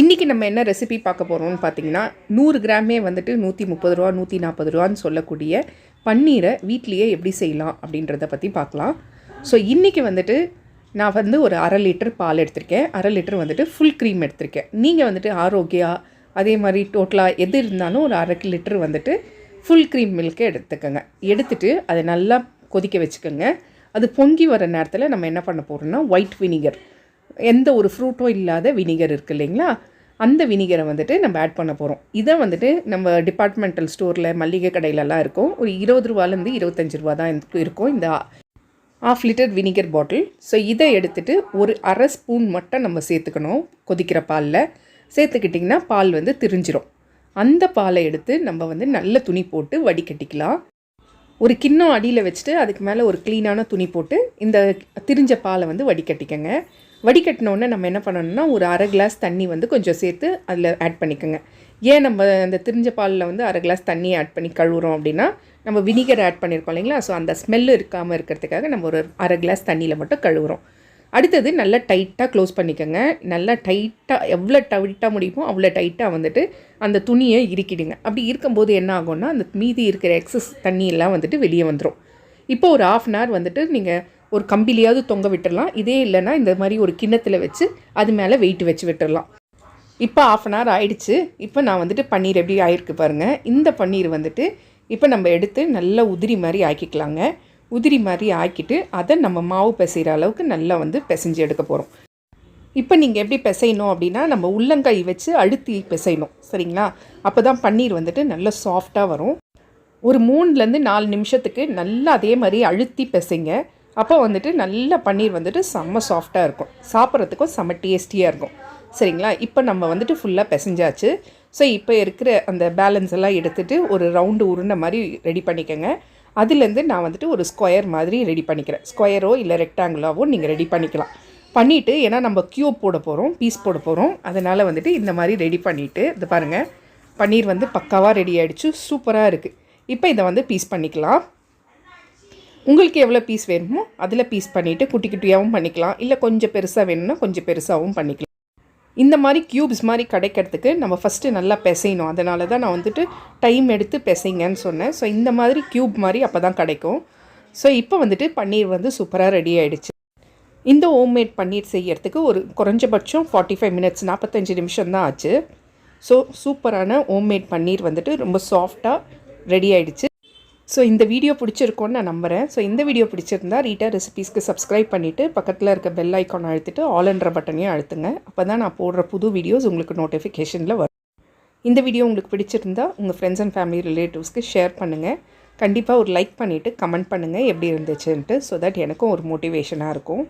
இன்றைக்கி நம்ம என்ன ரெசிபி பார்க்க போகிறோம்னு பார்த்தீங்கன்னா நூறு கிராமே வந்துட்டு நூற்றி முப்பது ரூபா நூற்றி நாற்பது ரூபான்னு சொல்லக்கூடிய பன்னீரை வீட்லேயே எப்படி செய்யலாம் அப்படின்றத பற்றி பார்க்கலாம். ஸோ இன்றைக்கி வந்துட்டு நான் வந்து ஒரு அரை லிட்டர் பால் எடுத்திருக்கேன். அரை லிட்டர் வந்துட்டு ஃபுல் க்ரீம் எடுத்திருக்கேன். நீங்கள் வந்துட்டு ஆரோக்கியா அதே மாதிரி டோட்டலாக எது இருந்தாலும் ஒரு அரை லிட்டர் வந்துட்டு ஃபுல் க்ரீம் மில்க்கு எடுத்துக்கோங்க. எடுத்துட்டு அதை நல்லா கொதிக்க வச்சுக்கோங்க. அது பொங்கி வர நேரத்தில் நம்ம என்ன பண்ண போகிறோம்னா ஒயிட் வினிகர் எந்த ஒரு ஃப்ரூட்டும் இல்லாத வினிகர் இருக்குது இல்லைங்களா? அந்த வினிகரை வந்துட்டு நம்ம ஆட் பண்ண போகிறோம் இதை வந்துட்டு நம்ம டிபார்ட்மெண்டல் ஸ்டோரில் மல்லிகை கடையிலலாம் இருக்கும். ஒரு இருபது ரூபாலேருந்து இருபத்தஞ்சி ரூபா தான் இருக்கும். இந்த half litre vinegar bottle so இதை எடுத்துகிட்டு ஒரு அரை ஸ்பூன் மட்டும் நம்ம சேர்த்துக்கணும். கொதிக்கிற பாலில். சேர்த்துக்கிட்டிங்கன்னா பால் வந்து திரிஞ்சிரும். அந்த பாலை எடுத்து நம்ம வந்து நல்ல துணி போட்டு வடிகட்டிக்கலாம். ஒரு கிண்ணம் அடியில் வச்சுட்டு அதுக்கு மேலே ஒரு க்ளீனான துணி போட்டு இந்த திரிஞ்ச பாலை வந்து வடிகட்டிக்கங்க. வடிகட்டினோடனே நம்ம என்ன பண்ணணும்னா ஒரு அரை கிளாஸ் தண்ணி வந்து கொஞ்சம் சேர்த்து அதில் ஆட் பண்ணிக்கோங்க. ஏன் நம்ம அந்த திரிஞ்ச பாலில் வந்து அரை கிளாஸ் தண்ணி ஆட் பண்ணி கழுவுறோம் அப்படின்னா நம்ம வினிகர் ஆட் பண்ணியிருக்கோம் இல்லைங்களா? ஸோ அந்த ஸ்மெல்லு இருக்காமல் இருக்கிறதுக்காக நம்ம ஒரு அரை கிளாஸ் தண்ணியில் மட்டும் கழுவுறோம். அடுத்தது நல்லா டைட்டாக க்ளோஸ் பண்ணிக்கோங்க. நல்லா டைட்டாக எவ்வளோ டைட்டாக முடியுமோ அவ்வளோ டைட்டாக வந்துட்டு அந்த துணியை இறுக்கிடுங்க. அப்படி இருக்கும்போது என்ன ஆகும்னா அந்த மீதி இருக்கிற எக்ஸஸ் தண்ணியெல்லாம் வந்துட்டு வெளியே வந்துடும் இப்போ ஒரு ஆஃப் அன் ஹவர் வந்துட்டு நீங்கள் ஒரு கம்பிலையாவது தொங்க விட்டுடலாம் இதே இல்லைன்னா இந்த மாதிரி ஒரு கிண்ணத்தில் வச்சு அது மேலே வெயிட் வச்சு விட்டுடலாம் இப்போ ஆஃப் அன் ஹவர் ஆயிடுச்சு. இப்போ நான் வந்துட்டு பன்னீர் எப்படி ஆயிருக்கு பாருங்கள் இந்த பன்னீர் வந்துட்டு இப்போ நம்ம எடுத்து நல்லா உதிரி மாதிரி ஆக்கிக்கலாங்க. உதிரி மாதிரி ஆக்கிட்டு அதை நம்ம மாவு பிசைகிற அளவுக்கு நல்லா வந்து பிசைஞ்சு எடுக்க போகிறோம் இப்போ நீங்கள் எப்படி பிசையணும் அப்படின்னா நம்ம உள்ளங்காய் வச்சு அழுத்தி பிசையணும். சரிங்களா? அப்போ தான் பன்னீர் வந்துட்டு நல்லா சாஃப்டாக வரும். ஒரு மூணுலேருந்து நாலு நிமிஷத்துக்கு நல்லா அதே மாதிரி அழுத்தி பிசைங்க. அப்போ வந்துட்டு நல்ல பன்னீர் வந்துட்டு செம்ம சாஃப்டாக இருக்கும். சாப்பிட்றதுக்கும் செம்ம டேஸ்டியாக இருக்கும். சரிங்களா? இப்போ நம்ம வந்துட்டு ஃபுல்லாக பிசைஞ்சாச்சு. ஸோ இப்போ இருக்கிற அந்த பேலன்ஸ் எல்லாம் எடுத்துகிட்டு ஒரு ரவுண்டு உருண்டை மாதிரி ரெடி பண்ணிக்கோங்க. அதுலேருந்து நான் வந்துட்டு ஒரு ஸ்கொயர் மாதிரி ரெடி பண்ணிக்கிறேன். ஸ்கொயரோ இல்லை ரெக்டாங்குலாவோ நீங்கள் ரெடி பண்ணிக்கலாம். பண்ணிவிட்டு ஏன்னா நம்ம க்யூப் போட போகிறோம் பீஸ் போட போகிறோம் அதனால் வந்துட்டு இந்த மாதிரி ரெடி பண்ணிவிட்டு இது பாருங்கள் பன்னீர் வந்து பக்காவாக ரெடி ஆகிடுச்சு சூப்பராக இருக்குது இப்போ இதை வந்து பீஸ் பண்ணிக்கலாம். உங்களுக்கு எவ்வளோ பீஸ் வேணுமோ அதில் பீஸ் பண்ணிவிட்டு குட்டி குட்டியாகவும் பண்ணிக்கலாம். இல்லை கொஞ்சம் பெருசாக வேணும்னா கொஞ்சம் பெருசாகவும் பண்ணிக்கலாம். இந்த மாதிரி க்யூப்ஸ் மாதிரி கிடைக்கிறதுக்கு நம்ம ஃபஸ்ட்டு நல்லா பிசையணும். அதனால தான் நான் வந்துட்டு டைம் எடுத்து பிசைங்கன்னு சொன்னேன். ஸோ இந்த மாதிரி க்யூப் மாதிரி அப்போ தான் கிடைக்கும். ஸோ இப்போ வந்துட்டு பன்னீர் வந்து சூப்பராக ரெடி ஆகிடுச்சு இந்த ஹோம்மேட் பன்னீர் செய்யறதுக்கு ஒரு குறைஞ்சபட்சம் ஃபார்ட்டி ஃபைவ் மினிட்ஸ் நாற்பத்தஞ்சு நிமிஷம் தான் ஆச்சு. ஸோ சூப்பரான ஹோம்மேட் பன்னீர் வந்துட்டு ரொம்ப சாஃப்டாக ரெடி ஆகிடுச்சு ஸோ இந்த வீடியோ பிடிச்சிருக்கோன்னு நான் நம்புகிறேன் ஸோ இந்த வீடியோ பிடிச்சிருந்தா ரீட்டா ரெசிபீஸ்க்கு சப்ஸ்கிரைப் பண்ணிவிட்டு பக்கத்தில் இருக்க பெல் ஐக்கான் அழுத்திட்டு ஆல்ன்ற பட்டனையும் அழுத்துங்க. அப்போ தான் நான் போடுற புது வீடியோஸ் உங்களுக்கு நோட்டிஃபிகேஷனில் வரும். இந்த வீடியோ உங்களுக்கு பிடிச்சிருந்தா உங்கள் ஃப்ரெண்ட்ஸ் அண்ட் ஃபேமிலி ரிலேட்டிவ்ஸ்க்கு ஷேர் பண்ணுங்கள் கண்டிப்பாக ஒரு லைக் பண்ணிவிட்டு கமெண்ட் பண்ணுங்கள் எப்படி இருந்துச்சுன்ட்டு ஸோ தட் எனக்கும் ஒரு மோட்டிவேஷனாக இருக்கும்.